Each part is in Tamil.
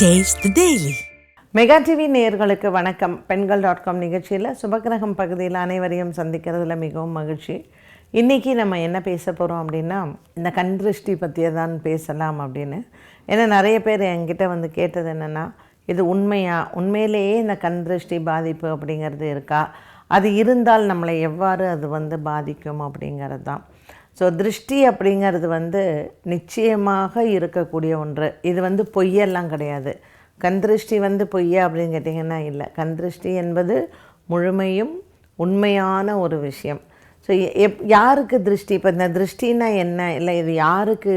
டேஸ்ட் டெய்லி மெகா டிவி நேயர்களுக்கு வணக்கம். பெண்கள் டாட் காம் நிகழ்ச்சியில் சுபகிரகம் பகுதியில் அனைவரையும் சந்திக்கிறதுல மிகவும் மகிழ்ச்சி. இன்றைக்கி நம்ம என்ன பேச போகிறோம் அப்படின்னா இந்த கண் திருஷ்டி பற்றியே தான் பேசலாம் அப்படின்னு. ஏன்னா நிறைய பேர் என்கிட்ட வந்து கேட்டது என்னென்னா இது உண்மையா? உண்மையிலேயே இந்த கண் திருஷ்டி பாதிப்பு அப்படிங்கிறது இருக்கா? அது இருந்தால் நம்மளை எவ்வாறு அது வந்து பாதிக்கும் அப்படிங்கிறது தான். ஸோ திருஷ்டி அப்படிங்கிறது வந்து நிச்சயமாக இருக்கக்கூடிய ஒன்று. இது வந்து பொய்யெல்லாம் கிடையாது. கந்திருஷ்டி வந்து பொய்யா அப்படின்னு கேட்டிங்கன்னா இல்லை. கந்திருஷ்டி என்பது முழுமையும் உண்மையான ஒரு விஷயம். ஸோ எப் யாருக்கு திருஷ்டி? இப்போ இந்த திருஷ்டின்னா என்ன? இல்லை இது யாருக்கு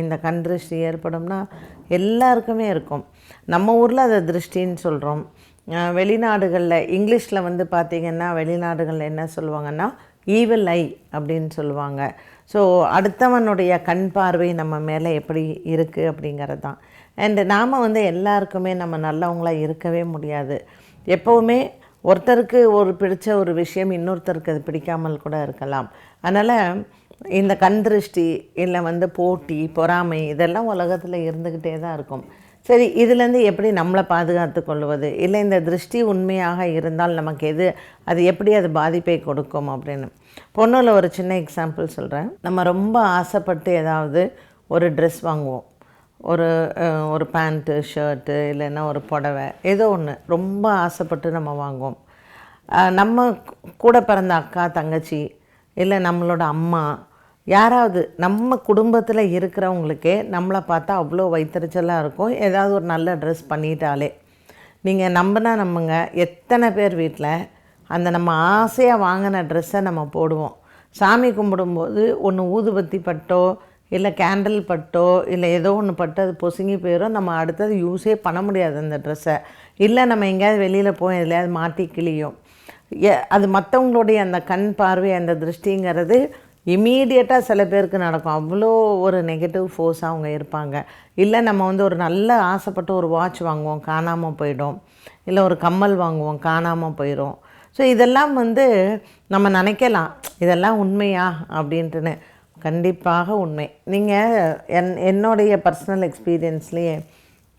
இந்த கண் திருஷ்டி ஏற்படும்னா எல்லாருக்குமே இருக்கும். நம்ம ஊரில் அதை திருஷ்டின்னு சொல்கிறோம் வெளிநாடுகளில் இங்கிலீஷில் வந்து பார்த்திங்கன்னா வெளிநாடுகளில் என்ன சொல்லுவாங்கன்னா ஈவல் ஐ அப்படின்னு சொல்லுவாங்க. ஸோ அடுத்தவனுடைய கண் பார்வை நம்ம மேலே எப்படி இருக்குது அப்படிங்கிறது தான் அண்டு நாம் வந்து எல்லாருக்குமே நம்ம நல்லவங்களாக இருக்கவே முடியாது. எப்போவுமே ஒருத்தருக்கு ஒரு பிடித்த ஒரு விஷயம் இன்னொருத்தருக்கு அது பிடிக்காமல் கூட இருக்கலாம். அதனால் இந்த கண் திருஷ்டி இல்லை வந்து போட்டி பொறாமை இதெல்லாம் உலகத்தில் இருந்துக்கிட்டே தான் இருக்கும். சரி இதுலேருந்து எப்படி நம்மளை பாதுகாத்து கொள்வது இல்லை இந்த திருஷ்டி உண்மையாக இருந்தால் நமக்கு எது அது எப்படி அது பாதிப்பை கொடுக்கும் அப்படின்னு. பொண்ணுல ஒரு சின்ன எக்ஸாம்பிள் சொல்கிறேன் நம்ம ரொம்ப ஆசைப்பட்டு ஏதாவது ஒரு ட்ரெஸ் வாங்குவோம். ஒரு ஒரு பேண்ட்டு ஷர்ட்டு இல்லைன்னா ஒரு புடவை ஏதோ ஒன்று ரொம்ப ஆசைப்பட்டு நம்ம வாங்குவோம். நம்ம கூட பிறந்த அக்கா தங்கச்சி இல்லை நம்மளோட அம்மா யாராவது நம்ம குடும்பத்தில் இருக்கிறவங்களுக்கே நம்மளை பார்த்தா அவ்வளோ வைத்தறிச்சலாக இருக்கும். ஏதாவது ஒரு நல்ல ட்ரெஸ் பண்ணிட்டாலே. நீங்கள் நம்பினா நம்புங்க. எத்தனை பேர் வீட்டில் அந்த நம்ம ஆசையாக வாங்கின ட்ரெஸ்ஸை நம்ம போடுவோம். சாமி கும்பிடும்போது ஒன்று ஊதுபத்தி பட்டோ இல்லை கேண்டில் பட்டோ இல்லை ஏதோ ஒன்று பட்டு அது பொசுங்கி போயிடும் நம்ம அடுத்தது யூஸே பண்ண முடியாது அந்த ட்ரெஸ்ஸை இல்லை நம்ம எங்கேயாவது வெளியில் போய் எதுலையாவது மாட்டி கிளியும் எ- அது மற்றவங்களுடைய அந்த கண் பார்வை அந்த திருஷ்டிங்கிறது இமீடியட்டாக சில பேருக்கு நடக்கும். அவ்வளோ ஒரு நெகட்டிவ் ஃபோர்ஸாக அவங்க இருப்பாங்க. இல்லை நம்ம வந்து ஒரு நல்ல ஆசைப்பட்டு ஒரு வாட்ச் வாங்குவோம் காணாமல் போயிடும். இல்லை ஒரு கம்மல் வாங்குவோம் காணாமல் போயிடும் ஸோ இதெல்லாம் வந்து நம்ம நினைக்கலாம். இதெல்லாம் உண்மையா? அப்படின்ட்டுன்னு. கண்டிப்பாக உண்மை. நீங்கள் என் என்னுடைய பர்சனல் எக்ஸ்பீரியன்ஸ்லேயே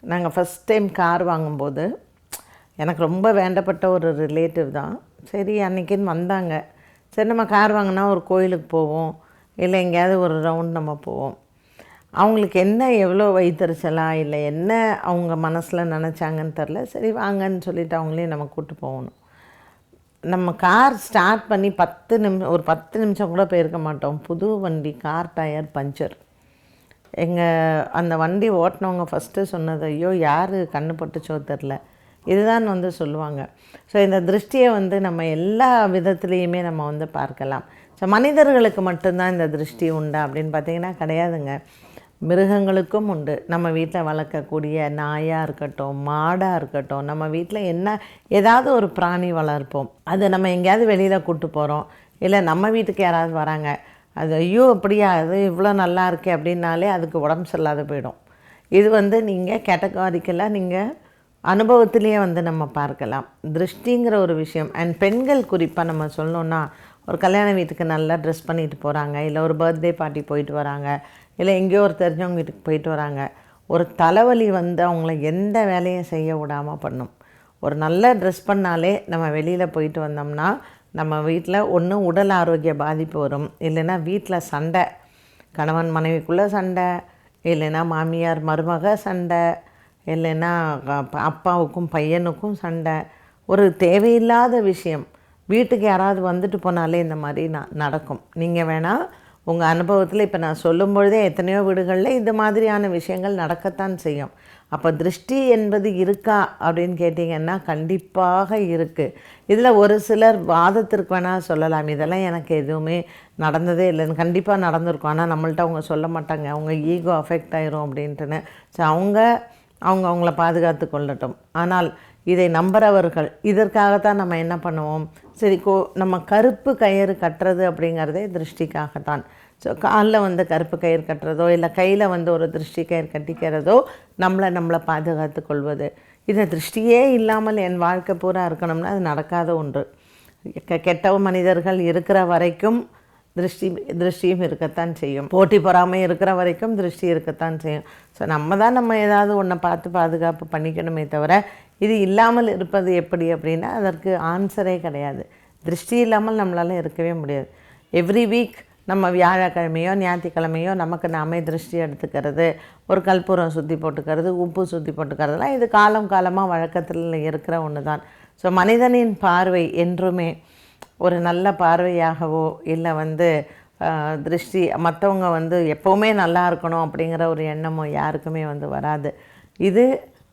நாங்கள் ஃபஸ்ட் டைம் கார் வாங்கும்போது எனக்கு ரொம்ப வேண்டப்பட்ட ஒரு ரிலேட்டிவ் தான். சரி அன்றைக்கின்னு வந்தாங்க. சரி நம்ம கார் வாங்கினா ஒரு கோயிலுக்கு போவோம். இல்லை எங்கேயாவது ஒரு ரவுண்ட் நம்ம போவோம். அவங்களுக்கு என்ன எவ்வளோ வைத்தறிச்சலா இல்லை என்ன அவங்க மனசில் நினச்சாங்கன்னு தெரில சரி வாங்கன்னு சொல்லிட்டு அவங்களையும் நம்ம கூப்பிட்டு போகணும். நம்ம கார் ஸ்டார்ட் பண்ணி பத்து நிமிஷம் ஒரு பத்து நிமிஷம் கூட போயிருக்க மாட்டோம். புது வண்டி கார் டயர் பஞ்சர் எங்கள் அந்த வண்டி ஓட்டினவங்க ஃபஸ்ட்டு சொன்னது ஐயோ யார்? கண்ணு பட்டுச்சோ தெரில. இதுதான் வந்து சொல்லுவாங்க. ஸோ இந்த திருஷ்டியை வந்து நம்ம எல்லா விதத்துலேயுமே நம்ம வந்து பார்க்கலாம். ஸோ மனிதர்களுக்கு மட்டும்தான் இந்த திருஷ்டி உண்டா அப்படின்னு பார்த்தீங்கன்னா கிடையாதுங்க. மிருகங்களுக்கும் உண்டு. நம்ம வீட்டில் வளர்க்கக்கூடிய நாயாக இருக்கட்டும் மாடாக இருக்கட்டும் நம்ம வீட்டில் என்ன ஏதாவது ஒரு பிராணி வளர்ப்போம். அதை நம்ம எங்கேயாவது வெளியில் கூப்பிட்டு போகிறோம் இல்லை நம்ம வீட்டுக்கு யாராவது வராங்க. அது ஐயோ அப்படியா? அது இவ்வளோ நல்லா இருக்கே அப்படின்னாலே அதுக்கு உடம்பு சரியில்லாத போயிடும். இது வந்து நீங்கள் கேட்டகாரிக்கெல்லாம் நீங்கள் அனுபவத்திலேயே வந்து நம்ம பார்க்கலாம். திருஷ்டிங்கிற ஒரு விஷயம். அண்ட் பெண்கள் குறிப்பாக நம்ம சொல்லணுன்னா ஒரு கல்யாண வீட்டுக்கு நல்லா ட்ரெஸ் பண்ணிட்டு போகிறாங்க இல்லை ஒரு பர்த்டே பார்ட்டி போயிட்டு வராங்க. இல்லை எங்கேயோ ஒரு தெரிஞ்சவங்க வீட்டுக்கு போயிட்டு வராங்க. ஒரு தலைவலி வந்து அவங்கள எந்த வேலையும் செய்ய விடாமல் பண்ணும். ஒரு நல்ல ட்ரெஸ் பண்ணாலே நம்ம வெளியில் போயிட்டு வந்தோம்னா நம்ம வீட்டில் ஒன்று உடல் ஆரோக்கிய பாதிப்பு வரும். இல்லைன்னா வீட்டில் சண்டை. கணவன் மனைவிக்குள்ளே சண்டை. இல்லைன்னா மாமியார் மருமக சண்டை. இல்லைன்னா அப்பாவுக்கும் பையனுக்கும் சண்டை. ஒரு தேவையில்லாத விஷயம். வீட்டுக்கு யாராவது வந்துட்டு போனாலே இந்த மாதிரி நான் நடக்கும். நீங்கள் வேணால் உங்கள் அனுபவத்தில் இப்போ நான் சொல்லும் பொழுதே எத்தனையோ வீடுகளில் இந்த மாதிரியான விஷயங்கள் நடக்கத்தான் செய்யும். அப்போ திருஷ்டி என்பது இருக்கா அப்படின்னு கேட்டிங்கன்னா கண்டிப்பாக இருக்குது இதில் ஒரு சிலர் வாதத்திற்கு வேணால் சொல்லலாம். இதெல்லாம் எனக்கு எதுவுமே நடந்ததே இல்லைன்னு கண்டிப்பாக நடந்திருக்கும். ஆனால் நம்மள்ட்ட அவங்க சொல்ல மாட்டாங்க. அவங்க ஈகோ அஃபெக்ட் ஆயிரும் அப்படின்ட்டுன்னு. ஸோ அவங்க அவங்க அவங்கள பாதுகாத்து கொள்ளட்டும். ஆனால் இதை நம்புறவர்கள் இதற்காகத்தான் நம்ம என்ன பண்ணுவோம்? சரி கோ நம்ம கருப்பு கயிறு கட்டுறது அப்படிங்கிறதே திருஷ்டிக்காகத்தான். ஸோ காலில் வந்து கருப்பு கயிறு கட்டுறதோ இல்லை கையில் வந்து ஒரு திருஷ்டி கயிறு கட்டிக்கிறதோ நம்மளை நம்மளை பாதுகாத்து கொள்வது. இந்த திருஷ்டியே இல்லாமல் என் வாழ்க்கை பூரா இருக்கணும்னா அது நடக்காத ஒன்று. கெட்ட மனிதர்கள் இருக்கிற வரைக்கும் திருஷ்டி திருஷ்டியும் இருக்கத்தான் செய்யும். போட்டி பொறாமை இருக்கிற வரைக்கும் திருஷ்டி இருக்கத்தான் செய்யும். ஸோ நம்ம தான் நம்ம ஏதாவது ஒன்றை பார்த்து பாதுகாப்பு பண்ணிக்கணுமே தவிர இது இல்லாமல் இருப்பது எப்படி அப்படின்னா அதற்கு ஆன்சரே கிடையாது. திருஷ்டி இல்லாமல் நம்மளால் இருக்கவே முடியாது. எவ்ரி வீக் நம்ம வியாழக்கிழமையோ ஞாயிற்றுக்கிழமையோ நமக்கு நாமே திருஷ்டி எடுத்துக்கிறது. ஒரு கற்பூரம் சுற்றி போட்டுக்கிறது உப்பு சுற்றி போட்டுக்கிறதுலாம் இது காலம் காலமாக வழக்கத்தில் இருக்கிற ஒன்று தான் ஸோ மனிதனின் பார்வை என்றுமே ஒரு நல்ல பார்வையாகவோ இல்லை வந்து திருஷ்டி மற்றவங்க வந்து எப்போவுமே நல்லா இருக்கணும் அப்படிங்கிற ஒரு எண்ணமோ யாருக்குமே வந்து வராது. இது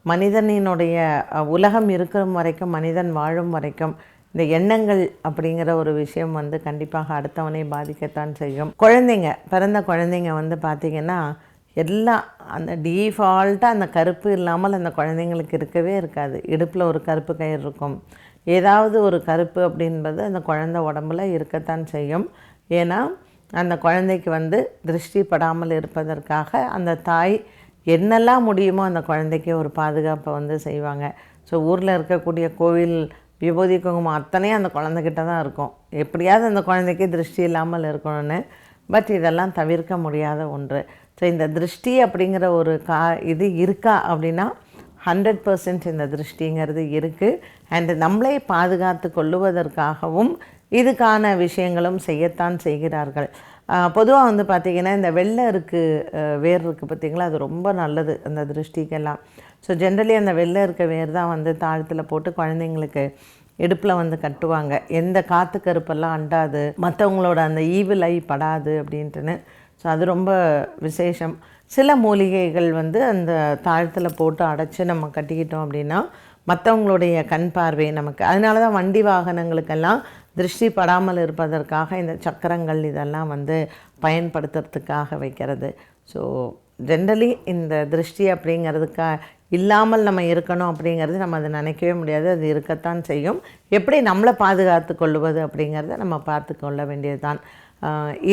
மனிதனினுடைய உலகம் இருக்கிற வரைக்கும் மனிதன் வாழும் வரைக்கும் இந்த எண்ணங்கள் அப்படிங்கிற ஒரு விஷயம் வந்து கண்டிப்பாக அடுத்தவனை பாதிக்கத்தான் செய்யும். குழந்தைங்க பிறந்த குழந்தைங்க வந்து பார்த்திங்கன்னா எல்லாம் அந்த டீஃபால்ட்டாக அந்த கருப்பு இல்லாமல் அந்த குழந்தைங்களுக்கு இருக்கவே இருக்காது. இடுப்பில் ஒரு கருப்பு கயிறு இருக்கும். ஏதாவது ஒரு கருப்பு அப்படின்பது அந்த குழந்தை உடம்புல இருக்கத்தான் செய்யும். ஏன்னா அந்த குழந்தைக்கு வந்து திருஷ்டி படாமல் இருப்பதற்காக அந்த தாய் என்னெல்லாம் முடியுமோ அந்த குழந்தைக்கு ஒரு பாதுகாப்பை வந்து செய்வாங்க. ஸோ ஊரில் இருக்கக்கூடிய கோவில் விபூதி குங்குமம் அத்தனையும் அந்த குழந்தைகிட்ட தான் இருக்கும். எப்படியாவது அந்த குழந்தைக்கு திருஷ்டி இல்லாமல் இருக்கணும்னு. பட் இதெல்லாம் தவிர்க்க முடியாத ஒன்று. ஸோ இந்த திருஷ்டி அப்படிங்கிற ஒரு கா இது இருக்கா அப்படின்னா ஹண்ட்ரட் பர்சன்ட் இந்த திருஷ்டிங்கிறது இருக்குது அண்டு நம்மளை பாதுகாத்து கொள்ளுவதற்காகவும் இதுக்கான விஷயங்களும் செய்யத்தான் செய்கிறார்கள். பொதுவாக வந்து பார்த்திங்கன்னா இந்த வெள்ளை இருக்குது வேர் இருக்குது பார்த்திங்களா அது ரொம்ப நல்லது அந்த திருஷ்டிக்கெல்லாம். ஸோ ஜென்ரலி அந்த வெள்ளை இருக்க வேர் தான் வந்து தாழத்தில் போட்டு குழந்தைங்களுக்கு இடுப்பில் வந்து கட்டுவாங்க. எந்த காற்று கருப்பெல்லாம் அண்டாது மற்றவங்களோட அந்த ஈவில் ஐ படாது அப்படின்ட்டுன்னு ஸோ அது ரொம்ப விசேஷம். சில மூலிகைகள் வந்து அந்த தாழத்தில் போட்டு அடைச்சி நம்ம கட்டிக்கிட்டோம் அப்படின்னா மற்றவங்களுடைய கண் பார்வை நமக்கு அதனால தான் வண்டி வாகனங்களுக்கெல்லாம் திருஷ்டி படாமல் இருப்பதற்காக இந்த சக்கரங்கள் இதெல்லாம் வந்து பயன்படுத்துறதுக்காக வைக்கிறது. ஸோ ஜென்ரலி இந்த திருஷ்டி அப்படிங்கிறதுக்கா இல்லாமல் நம்ம இருக்கணும் அப்படிங்கிறது நம்ம அதை நினைக்கவே முடியாது. அது இருக்கத்தான் செய்யும். எப்படி நம்மளை பாதுகாத்து கொள்வது அப்படிங்கிறத நம்ம பார்த்து கொள்ள வேண்டியது தான்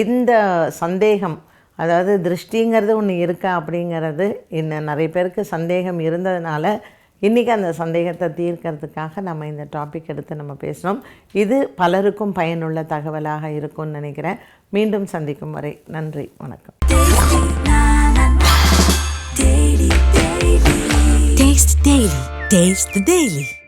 இந்த சந்தேகம் அதாவது திருஷ்டிங்கிறது ஒன்று இருக்கா அப்படிங்கிறது இன்னும் நிறைய பேருக்கு சந்தேகம் இருந்ததுனால இன்றைக்கி அந்த சந்தேகத்தை தீர்க்கிறதுக்காக நம்ம இந்த டாபிக் எடுத்து நம்ம பேசுகிறோம் இது பலருக்கும் பயனுள்ள தகவலாக இருக்கும்னு நினைக்கிறேன் மீண்டும் சந்திக்கும் வரை நன்றி வணக்கம் Taste Daily. Taste the Daily.